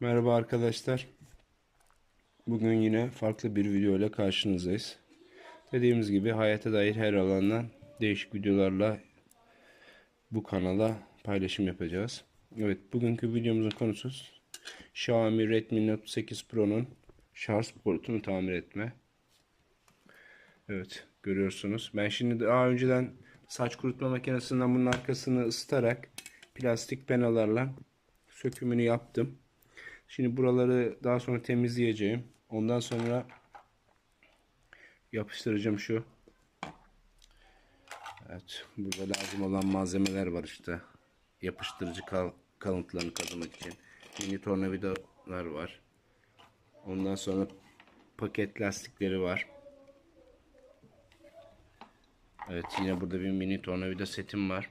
Merhaba arkadaşlar. Bugün yine farklı bir video ile karşınızdayız. Dediğimiz gibi hayata dair her alandan değişik videolarla bu kanala paylaşım yapacağız. Evet, bugünkü videomuzun konusu Xiaomi Redmi Note 8 Pro'nun şarj portunu tamir etme. Evet, görüyorsunuz. Ben şimdi daha önceden saç kurutma makinesinden bunun arkasını ısıtarak plastik penalarla sökümünü yaptım. Şimdi buraları daha sonra temizleyeceğim. Ondan sonra yapıştıracağım şu. Evet. Burada lazım olan malzemeler var işte. Yapıştırıcı kal kalıntılarını kazımak için. Mini tornavidalar var. Ondan sonra paket lastikleri var. Evet yine burada bir mini tornavida setim var.